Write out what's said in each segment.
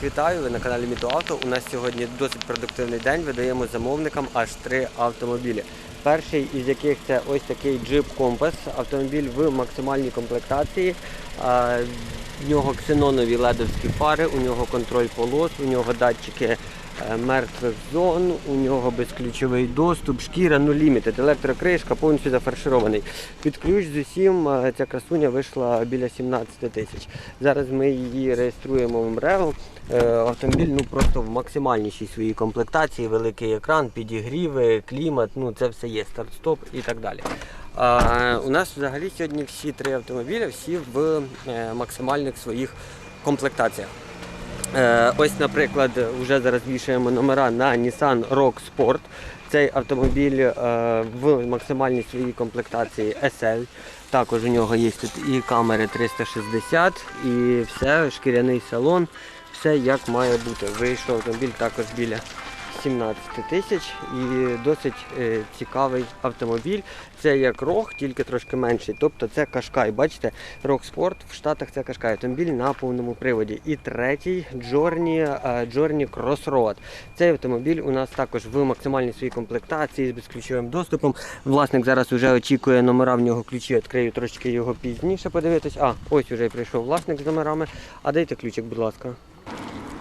Всіх вітаю, ви на каналі Мітоавто. У нас сьогодні досить продуктивний день. Видаємо замовникам аж три автомобілі. Перший із яких це ось такий Jeep Compass, автомобіль в максимальній комплектації. В нього ксенонові ледовські фари, у нього контроль полос, у нього датчики мертвих зон, у нього безключовий доступ, шкіра, ну лімітед, електрокришка, повністю зафарширований. Під ключ з усім е, ця красуня вийшла біля 17 тисяч. Зараз ми її реєструємо в МРЕО. Е, Автомобіль ну просто в максимальнішій своїй комплектації, великий екран, підігріви, клімат, ну це все є, старт-стоп і так далі. А, у нас взагалі сьогодні всі три автомобілі, всі в е, максимальних своїх комплектаціях. Е, Ось, наприклад, вже зараз вішаємо номера на Nissan Rock Sport. Цей автомобіль е, в максимальній своїй комплектації SL. Також у нього є тут і камери 360, і все, шкіряний салон, все як має бути. Вийшов автомобіль також біля 17 тисяч і досить е, цікавий автомобіль. Це як рог, тільки трошки менший. Тобто це Кашкай. Бачите, Рог Спорт в Штатах це Кашкай. Автомобіль на повному приводі. І третій Джорні Джорні Crossroad. Цей автомобіль у нас також в максимальній своїй комплектації з безключовим доступом. Власник зараз вже очікує номера в нього ключі. Відкрию трошки його пізніше подивитись. А, ось вже і прийшов власник з номерами. А дайте ключик, будь ласка.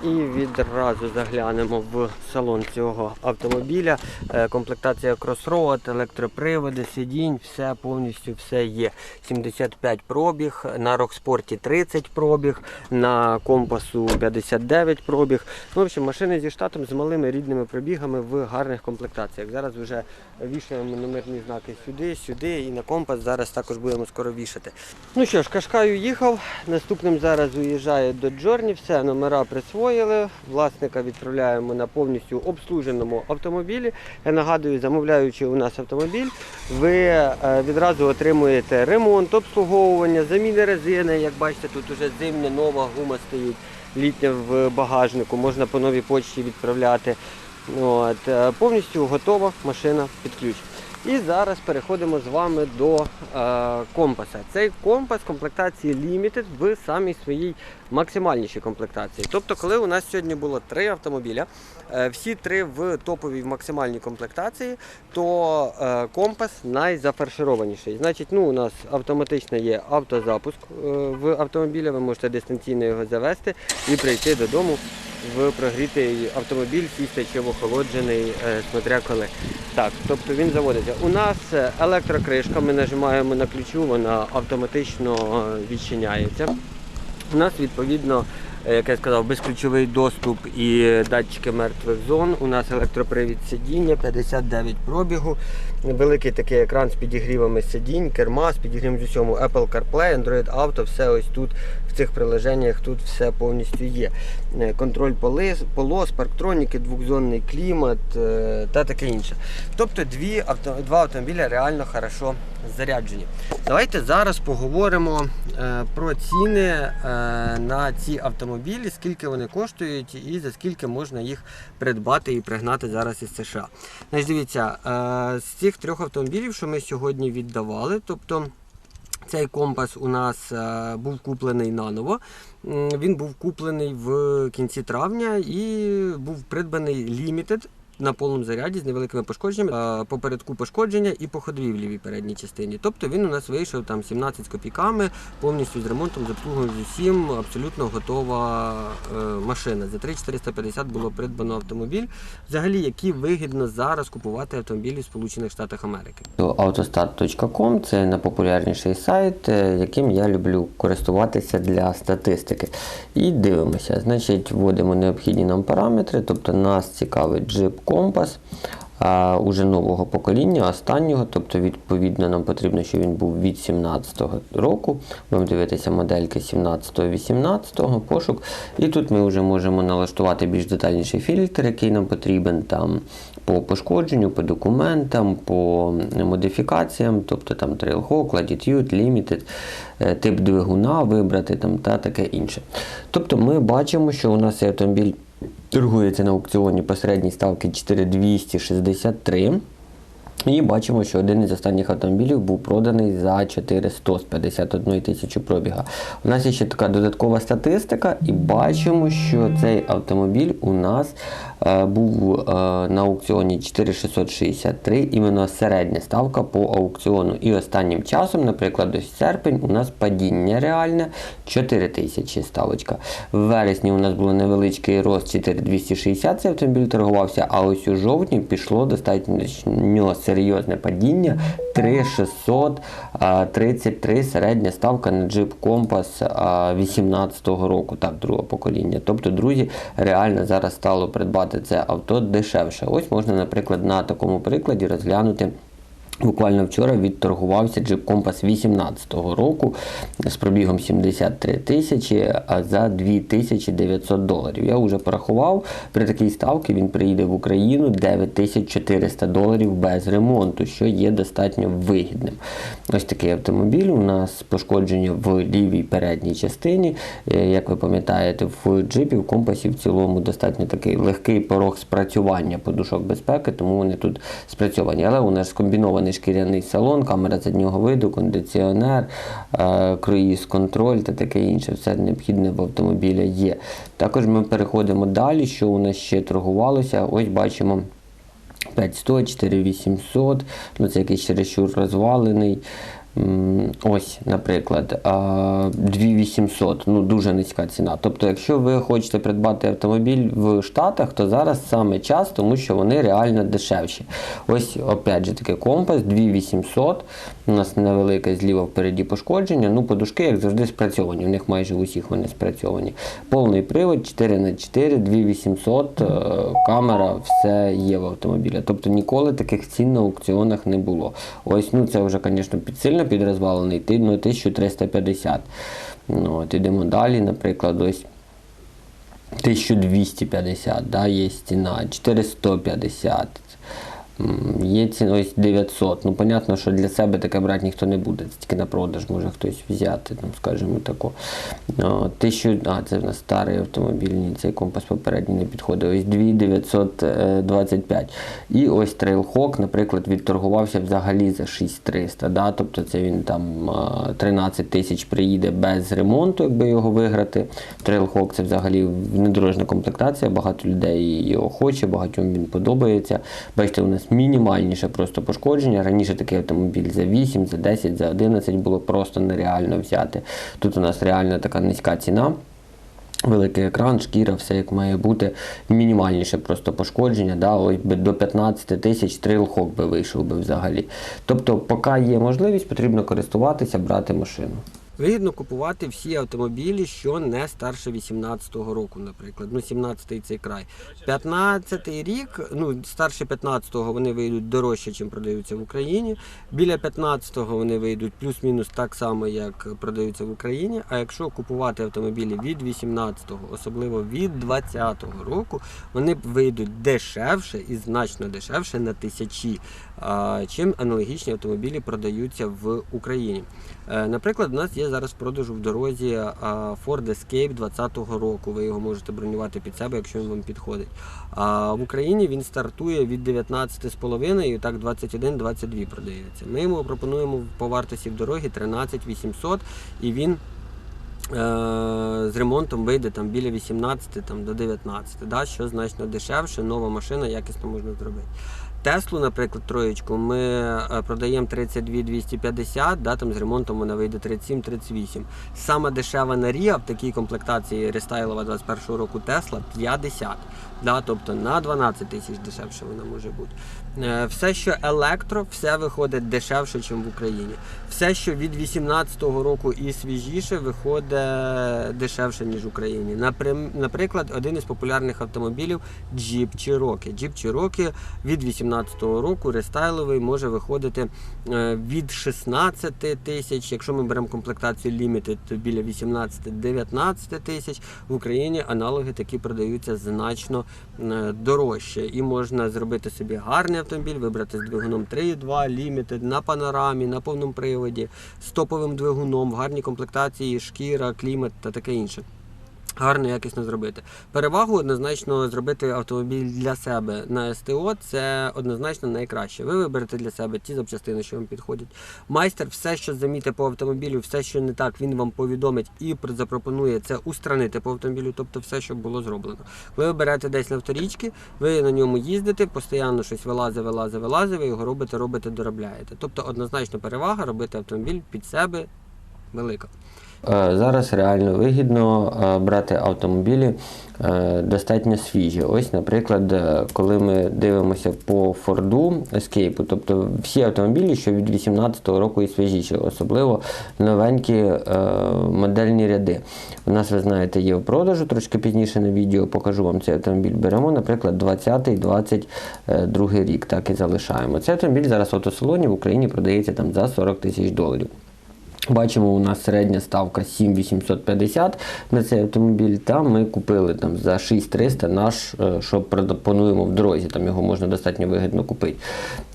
І відразу заглянемо в салон цього автомобіля. Е, Комплектація Crossroad, електроприводи, сидінь, все повністю все є. 75 пробіг, на Рокспорті 30 пробіг, на компасу 59 пробіг. Ну, в общем, машини зі штатом з малими рідними пробігами в гарних комплектаціях. Зараз вже вішаємо номерні знаки сюди, сюди і на компас зараз також будемо скоро вішати. Ну що ж, Кашкаю їхав. Наступним зараз уїжджає до Джорні. Все, номера присвоїли. Власника відправляємо на повністю обслуженому автомобілі. Я нагадую, замовляючи у нас автомобіль, ви е, відразу отримуєте ремонт, обслуговування, заміни резини. Як бачите, тут уже зимня нова гума стоїть, літня в багажнику, можна по новій почті відправляти. От, е, повністю готова машина під ключ. І зараз переходимо з вами до е, компаса. Цей компас комплектації Limited в самій своїй максимальнішій комплектації. Тобто, коли у нас сьогодні було три автомобіля, е, всі три в топовій максимальній комплектації, то е, компас найзафаршированіший. Значить, ну, у нас автоматично є автозапуск е, в автомобілі, ви можете дистанційно його завести і прийти додому в прогрітий автомобіль, сісти чи в охолоджений, е, смотря коли. Так, тобто він заводиться. У нас електрокришка, ми нажимаємо на ключу, вона автоматично е, відчиняється. У нас відповідно, як я сказав, безключовий доступ і датчики мертвих зон. У нас електропривід сидіння, 59 пробігу, великий такий екран з підігрівами сидінь, керма з підігрівом з усьому, Apple CarPlay, Android Auto, все ось тут в цих приложеннях тут все повністю є. Е, Контроль полос, парктроніки, двохзонний клімат е, та таке інше. Тобто дві два автомобіля реально хорошо заряджені. Давайте зараз поговоримо е, про ціни е, на ці автомобілі, скільки вони коштують і за скільки можна їх придбати і пригнати зараз із США. Значить, дивіться, е, з цих трьох автомобілів, що ми сьогодні віддавали, тобто цей компас у нас е, був куплений наново. Він був куплений в кінці травня і був придбаний Limited на повному заряді з невеликими пошкодженнями, попередку пошкодження і по ходовій в лівій передній частині. Тобто він у нас вийшов там 17 з копійками, повністю з ремонтом, з обслугою з усім, абсолютно готова е, машина. За 3450 було придбано автомобіль. Взагалі, які вигідно зараз купувати автомобілі в Сполучених Штатах Америки. Autostart.com це найпопулярніший сайт, е, яким я люблю користуватися для статистики. І дивимося, значить, вводимо необхідні нам параметри, тобто нас цікавить Jeep Compass. А уже нового покоління, останнього, тобто відповідно нам потрібно, щоб він був від 17-го року. Будемо дивитися модельки 17-18 пошук. І тут ми вже можемо налаштувати більш детальніший фільтр, який нам потрібен там по пошкодженню, по документам, по модифікаціям, тобто там Trailhawk, Latitude, Limited, тип двигуна вибрати там та таке інше. Тобто ми бачимо, що у нас цей автомобіль торгується на аукціоні посередній ставки 4263. І бачимо, що один із останніх автомобілів був проданий за 400 з 51 тисячі пробіга. У нас є ще така додаткова статистика, і бачимо, що цей автомобіль у нас був е, на аукціоні 4663, іменно середня ставка по аукціону. І останнім часом, наприклад, ось серпень, у нас падіння реальне 4 тисячі ставочка. В вересні у нас було невеличкий рост 4260, цей автомобіль торгувався, а ось у жовтні пішло достатньо серйозне падіння 3633 середня ставка на Jeep Compass 2018 року, так, другого покоління. Тобто, друзі, реально зараз стало придбати це авто дешевше. Ось можна, наприклад, на такому прикладі розглянути. Буквально вчора відторгувався Jeep Compass 18 року з пробігом 73 тисячі за 2900 доларів. Я вже порахував, при такій ставці він приїде в Україну 9400 доларів без ремонту, що є достатньо вигідним. Ось такий автомобіль. У нас пошкодження в лівій передній частині. Е, Як ви пам'ятаєте, в джипі, в компасі в цілому достатньо такий легкий порог спрацювання подушок безпеки, тому вони тут спрацьовані. Але у нас скомбінований шкіряний салон, камера заднього виду, кондиціонер, е, круїз контроль та таке інше. Все необхідне в автомобілі є. Також ми переходимо далі, що у нас ще торгувалося. Ось бачимо. 5100, 4800, ну це якийсь чересчур розвалений. Ось, наприклад, 2800, ну дуже низька ціна. Тобто, якщо ви хочете придбати автомобіль в Штатах, то зараз саме час, тому що вони реально дешевші. Ось, опять же, таке компас 2800. У нас невелике зліва впереді пошкодження. Ну, подушки, як завжди, спрацьовані. В них майже усіх вони спрацьовані. Повний привод 4х4, 2800, е, камера, все є в автомобілі. Тобто ніколи таких цін на аукціонах не було. Ось, ну це вже, звісно, під сильно підрозвалений, ну, 1350. Ну, от, ідемо далі, наприклад, ось 1250, да, є стіна, 450. Є ціна ось 900. Ну, понятно, що для себе таке брати ніхто не буде. Це тільки на продаж може хтось взяти, там, скажімо тако. О, Тисячу, а, це в нас старий автомобіль, ні, цей компас попередній не підходить. Ось 2925. І ось Trailhawk, наприклад, відторгувався взагалі за 6300. Да? Тобто це він там 13 тисяч приїде без ремонту, якби його виграти. Trailhawk це взагалі внедорожна комплектація, багато людей його хоче, багатьом він подобається. Бачите, у нас мінімальніше просто пошкодження. Раніше такий автомобіль за 8, за 10, за 11 було просто нереально взяти. Тут у нас реально така низька ціна. Великий екран, шкіра, все як має бути. Мінімальніше просто пошкодження. Да? Ось би до 15 тисяч трилхок би вийшов би взагалі. Тобто, поки є можливість, потрібно користуватися, брати машину. Вигідно купувати всі автомобілі, що не старше 18-го року, наприклад. Ну, 17-й цей край. 15-й рік, ну, старше 15-го вони вийдуть дорожче, ніж продаються в Україні. Біля 15-го вони вийдуть плюс-мінус так само, як продаються в Україні. А якщо купувати автомобілі від 18-го, особливо від 20-го року, вони вийдуть дешевше і значно дешевше на тисячі, чим аналогічні автомобілі продаються в Україні. Е, Наприклад, у нас є зараз в продажу в дорозі Ford Escape 2020 року. Ви його можете бронювати під себе, якщо він вам підходить. А в Україні він стартує від 19,5 і так 21-22 продається. Ми йому пропонуємо по вартості в дорогі 13 800 і він. е, З ремонтом вийде там біля 18 там, до 19, да, що значно дешевше, нова машина якісно можна зробити. Теслу, наприклад, троєчку, ми е, продаємо 32 250, да, там з ремонтом вона вийде 37-38. Сама дешева на Ріа в такій комплектації рестайлова 21 року Тесла 50. Да, тобто на 12 тисяч дешевше вона може бути. Е, Все, що електро, все виходить дешевше, ніж в Україні. Все, що від 18-го року і свіжіше, виходить дешевше, ніж в Україні. Наприклад, один із популярних автомобілів Jeep Cherokee. Jeep Cherokee від 18-го року рестайловий може виходити е, від 16 тисяч. Якщо ми беремо комплектацію Limited, то біля 18-19 тисяч. В Україні аналоги такі продаються значно е, дорожче. І можна зробити собі гарний автомобіль, вибрати з двигуном 3.2, Limited, на панорамі, на повному приводі, з топовим двигуном, в гарній комплектації, шкіра, клімат та таке інше. Гарно якісно зробити. Перевагу однозначно зробити автомобіль для себе на СТО це однозначно найкраще. Ви виберете для себе ті запчастини, що вам підходять. Майстер, все, що заміте по автомобілю, все, що не так, він вам повідомить і пр- запропонує це устранити по автомобілю, тобто все, що було зроблено. Ви виберете десь на вторічки, ви на ньому їздите, постійно щось вилазить, вилазить, вилазить, ви його робите, робите, доробляєте. Тобто однозначно перевага робити автомобіль під себе велика. Е, Зараз реально вигідно е, брати автомобілі е, достатньо свіжі. Ось, наприклад, коли ми дивимося по Форду Escape, тобто всі автомобілі, що від 18-го року і свіжіші, особливо новенькі модельні ряди. У нас, ви знаєте, є в продажу, трошки пізніше на відео покажу вам цей автомобіль. Беремо, наприклад, 20-22 рік, так і залишаємо. Цей автомобіль зараз в автосалоні в Україні продається там за 40 тисяч доларів. Бачимо, у нас середня ставка 7850 на цей автомобіль. Там ми купили там за 6300 наш, е, що пропонуємо в дорозі. Там його можна достатньо вигідно купити.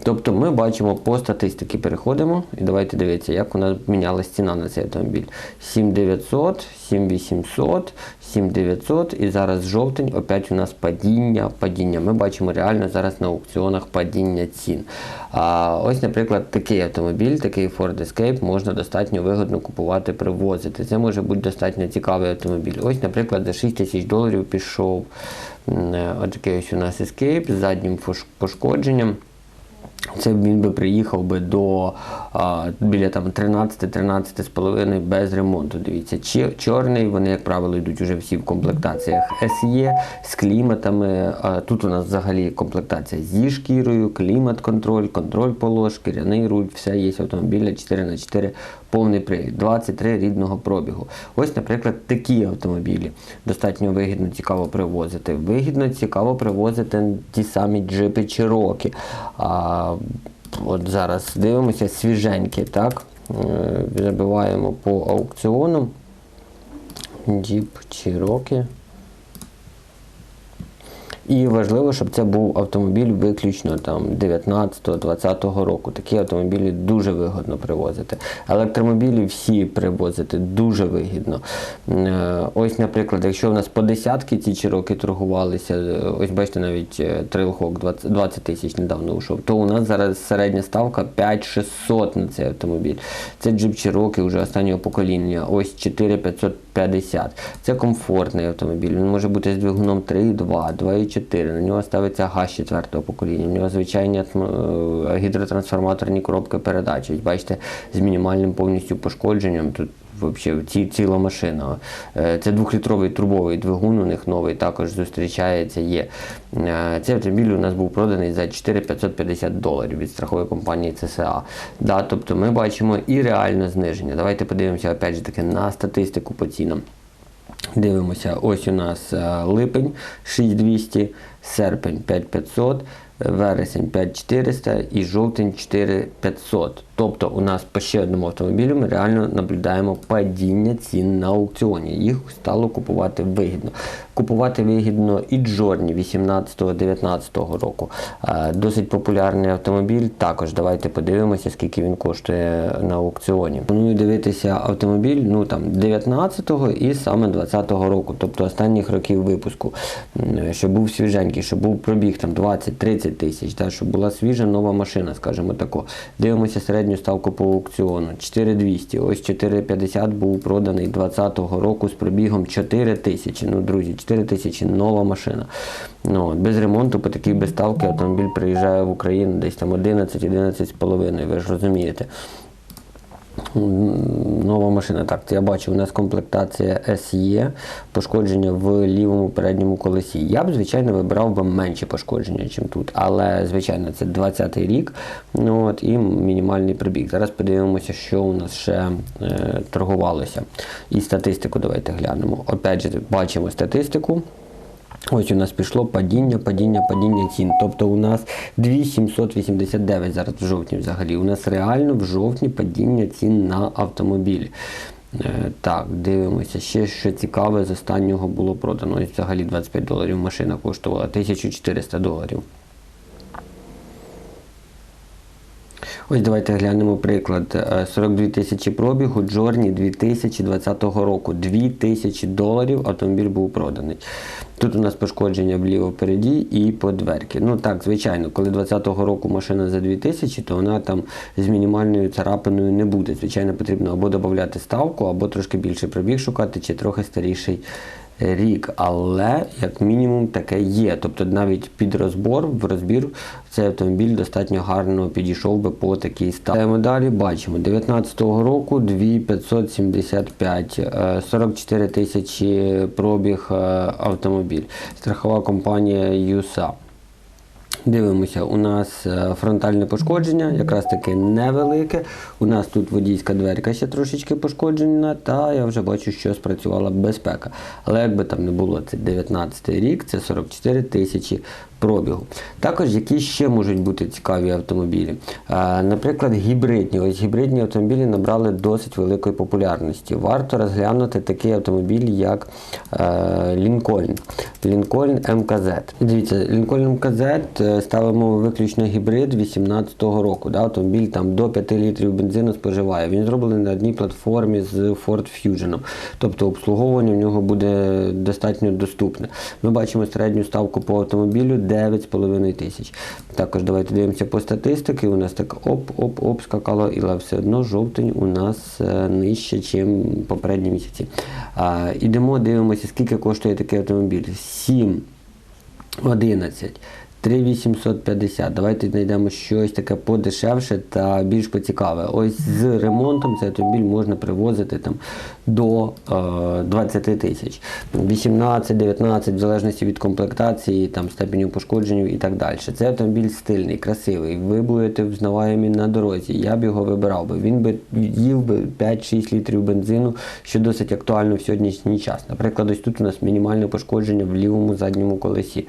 Тобто ми бачимо по статистиці, переходимо і давайте дивитися, як у нас мінялась ціна на цей автомобіль. 7900, 7800, 7900 і зараз жовтень опять у нас падіння, падіння. Ми бачимо реально зараз на аукціонах падіння цін. А ось, наприклад, такий автомобіль, такий Ford Escape можна достатньо вигодно купувати, привозити. Це може бути достатньо цікавий автомобіль. Ось, наприклад, за 6 тисяч доларів пішов е, отакий ось у нас Escape з заднім пошкодженням. Це він би приїхав би до а, біля там 13-13 з половиною без ремонту. Дивіться, Чи- чорний, вони, як правило, йдуть уже всі в комплектаціях SE з кліматами. А, тут у нас взагалі комплектація зі шкірою, клімат-контроль, контроль полож, шкіряний руль, все є автомобіля 4х4 повний привід, 23 рідного пробігу. Ось, наприклад, такі автомобілі достатньо вигідно цікаво привозити. Вигідно цікаво привозити ті самі джипи Cherokee. А, от зараз дивимося свіженькі, так? Е, Забиваємо по аукціону. Діп Cherokee. І важливо, щоб це був автомобіль виключно там 19-20 року. Такі автомобілі дуже вигідно привозити. Електромобілі всі привозити дуже вигідно. Е, Ось, наприклад, якщо в нас по десятки ці чироки торгувалися, е, ось бачите, навіть Trailhawk 20, 20 тисяч недавно ушов, то у нас зараз середня ставка 5600 на цей автомобіль. Це джип Cherokee вже останнього покоління, ось 4550. Це комфортний автомобіль. Він може бути з двигуном 3,2, 2,4. На нього ставиться газ 4 покоління. У нього звичайні е, гідротрансформаторні коробки передач. Ось Бачите, з мінімальним повністю пошкодженням. Тут Взагалі, ці, ціла машина. Е, Це двохлітровий турбовий двигун, у них новий також зустрічається. Є. Е, Цей автомобіль у нас був проданий за 4550 доларів від страхової компанії ЦСА. Да, тобто ми бачимо і реальне зниження. Давайте подивимося опять же таки на статистику по цінам. Дивимося, ось у нас е, липень 6200, серпень 5500, вересень 5400 і жовтень 4500. Тобто у нас по ще одному автомобілю ми реально наблюдаємо падіння цін на аукціоні. Їх стало купувати вигідно. Купувати вигідно і Джорні 18-19 року. Е, Досить популярний автомобіль. Також давайте подивимося, скільки він коштує на аукціоні. Планую дивитися автомобіль ну там 19-го і саме 20-го року, тобто останніх років випуску, щоб був свіженький, щоб був пробіг там 20-30 тисяч, та, щоб була свіжа нова машина, скажімо тако. Дивимося середню ставку по аукціону 4200. Ось 450 був проданий 20-го року з пробігом 4 тисячі. Ну, друзі, 4 тисячі нова машина. Ну, без ремонту по такій без ставки автомобіль приїжджає в Україну десь там 11-11,5, ви ж розумієте. Нова машина. Так, це я бачу, у нас комплектація SE, пошкодження в лівому передньому колесі. Я б, звичайно, вибирав би менші пошкодження, ніж тут. Але, звичайно, це 20-й рік ну, от, і мінімальний пробіг. Зараз подивимося, що у нас ще е, торгувалося. І статистику давайте глянемо. Опять же, бачимо статистику. Ось у нас пішло падіння, падіння, падіння цін. Тобто у нас 2789 зараз в жовтні взагалі. У нас реально в жовтні падіння цін на автомобілі. Е, Так, дивимося. Ще що цікаве з останнього було продано. Ось взагалі 25 доларів машина коштувала 1400 доларів. Ось давайте глянемо приклад. Е, 42 тисячі пробігу, Джорні 2020 року. 2 тисячі доларів автомобіль був проданий. Тут у нас пошкодження вліво впереді і по дверки. Ну так, звичайно, коли 2020 року машина за 2 тисячі, то вона там з мінімальною царапиною не буде. Звичайно, потрібно або додати ставку, або трошки більше пробіг шукати, чи трохи старіший рік, але як мінімум таке є. Тобто навіть під розбор, в розбір цей автомобіль достатньо гарно підійшов би по такій ставці. Ми Далі бачимо 19-го року 2575, е, 44 тисячі пробіг е, автомобіль. Страхова компанія ЮСА. Дивимося, у нас е, фронтальне пошкодження, якраз таки невелике. У нас тут водійська дверка ще трошечки пошкоджена, та я вже бачу, що спрацювала безпека. Але як би там не було, це 19 рік, це 44 тисячі пробігу. Також які ще можуть бути цікаві автомобілі. Наприклад, гібридні. Ось гібридні автомобілі набрали досить великої популярності. Варто розглянути такий автомобіль, як е, Лінкольн. Лінкольн МКЗ. Дивіться, Лінкольн МКЗ е, ставимо виключно гібрид 18-го року. Да? Автомобіль там до 5 літрів бензину споживає. Він зроблений на одній платформі з Ford Fusion. Тобто обслуговування в нього буде достатньо доступне. Ми бачимо середню ставку по автомобілю 9,5 тисяч. Також давайте дивимося по статистиці. У нас так оп-оп-оп скакало, але все одно жовтень у нас е, нижче, ніж попередні місяці. А, ідемо, дивимося, скільки коштує такий автомобіль. 7, 11. 3850. Давайте знайдемо щось таке подешевше та більш поцікаве. Ось з ремонтом цей автомобіль можна привозити там до е, 20 тисяч. 18-19, в залежності від комплектації, там степеню пошкоджень і так далі. Цей автомобіль стильний, красивий. Ви будете взнаваємі на дорозі. Я б його вибирав би. Він би їв би 5-6 літрів бензину, що досить актуально в сьогоднішній час. Наприклад, ось тут у нас мінімальне пошкодження в лівому задньому колесі.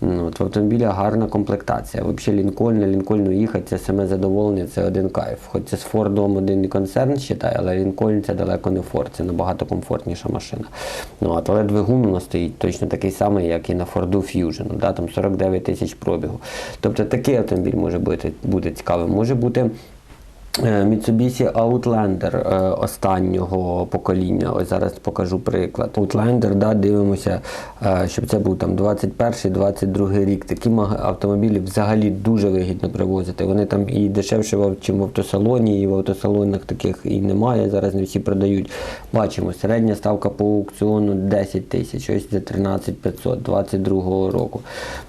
Ну, От, в автомобіля гарна комплектація. Взагалі Лінкольн, на Лінкольну їхати, це саме задоволення, це один кайф. Хоч це з Фордом один концерн вважає, але Лінкольн це далеко не Форд, це набагато комфортніша машина. Ну, от, але двигун у нас стоїть точно такий самий, як і на Форду Fusion, да, там 49 тисяч пробігу. Тобто такий автомобіль може бути, бути цікавим. Може бути Mitsubishi Outlander е, останнього покоління. Ось зараз покажу приклад. Outlander, да, дивимося, е, щоб це був там 21-22 рік. Такі автомобілі взагалі дуже вигідно привозити. Вони там і дешевше, чим в автосалоні, і в автосалонах таких і немає. Зараз не всі продають. Бачимо, середня ставка по аукціону 10 тисяч, ось це 13 500 22 року.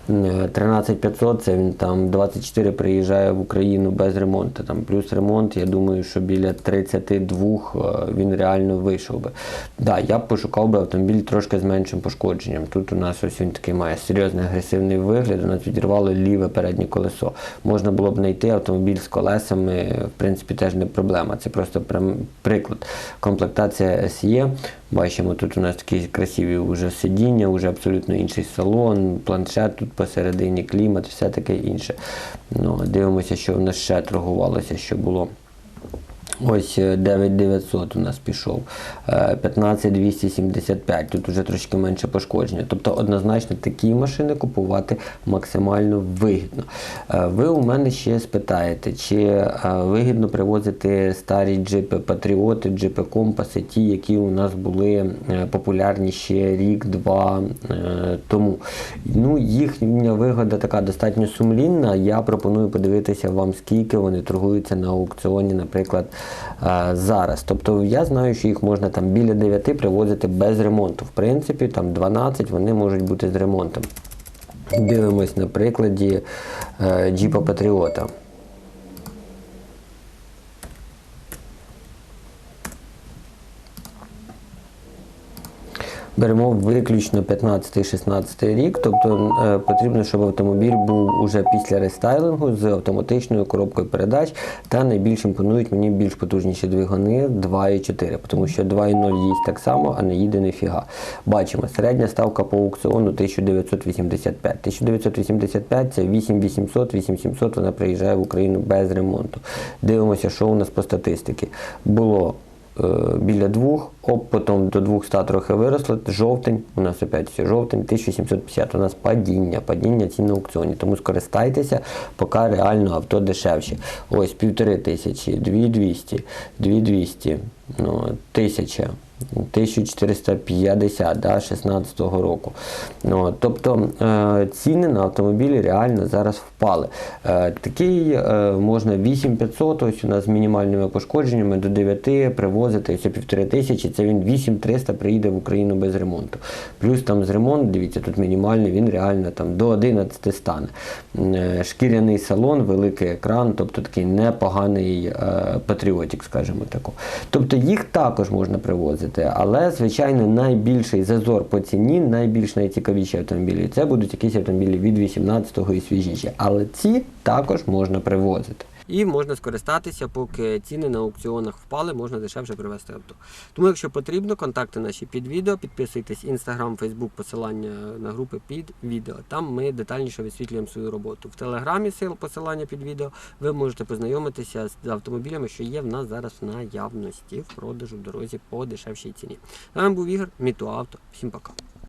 М, 13 500 це він там 24 приїжджає в Україну без ремонту. Там плюс ремонт, я думаю, що біля 32 е, він реально вийшов би. Да, я б пошукав би автомобіль трошки з меншим пошкодженням. Тут у нас ось він такий має серйозний агресивний вигляд. У нас відірвало ліве переднє колесо. Можна було б знайти автомобіль з колесами, в принципі, теж не проблема. Це просто прям приклад. Комплектація SE. Бачимо, тут у нас такі красиві вже сидіння, вже абсолютно інший салон, планшет тут посередині, клімат, все таке інше. Ну, дивимося, що в нас ще торгувалося, що було. Ось е, 9900 у нас пішов, Е, 15275, тут вже трошки менше пошкодження. Тобто однозначно такі машини купувати максимально вигідно. Е, Ви у мене ще спитаєте, чи е, вигідно привозити старі джипи Патріоти, джипи Компаси, ті, які у нас були е, популярні ще рік-два е, тому. Ну, їхня вигода така достатньо сумлінна. Я пропоную подивитися вам, скільки вони торгуються на аукціоні, наприклад, е, зараз. Тобто я знаю, що їх можна там біля 9 привозити без ремонту. В принципі, там 12 вони можуть бути з ремонтом. Дивимось на прикладі е, Джіпа Патріота. Беремо виключно 15-16 рік, тобто е, потрібно, щоб автомобіль був уже після рестайлингу з автоматичною коробкою передач та найбільш імпонують мені більш потужніші двигуни 2.4, тому що 2.0 їсть так само, а не їде ніфіга. Бачимо, середня ставка по аукціону 1985. 1985 це 8800, 8700 вона приїжджає в Україну без ремонту. Дивимося, що у нас по статистиці. Було біля двох, оп, потім до 200 трохи виросло. Жовтень, у нас опять все жовтень, 1750. У нас падіння, падіння цін на аукціоні. Тому скористайтеся, поки реально авто дешевше. Ось півтори тисячі, дві двісті, дві двісті, ну, тисяча. 1450 да, 16-го року. Ну, тобто е, ціни на автомобілі реально зараз впали. Е, такий е, можна 8500, ось у нас з мінімальними пошкодженнями до 9 привозити ось півтори тисячі, це він 8300 приїде в Україну без ремонту. Плюс там з ремонту, дивіться, тут мінімальний, він реально там до 11 стане. Шкіряний салон, великий екран, тобто такий непоганий патріотик, скажімо тако. Тобто їх також можна привозити, але звичайно найбільший зазор по ціні, найбільш найцікавіші автомобілі це будуть якісь автомобілі від 18-го і свіжіші. Але ці також можна привозити. І можна скористатися, поки ціни на аукціонах впали, можна дешевше привезти авто. Тому, якщо потрібно, контакти наші під відео, підписуйтесь інстаграм, фейсбук, посилання на групи під відео. Там ми детальніше висвітлюємо свою роботу. В телеграмі сил посилання під відео ви можете познайомитися з автомобілями, що є в нас зараз в наявності в продажу в дорозі по дешевшій ціні. З вами був Ігор, Мітуавто. Всім пока.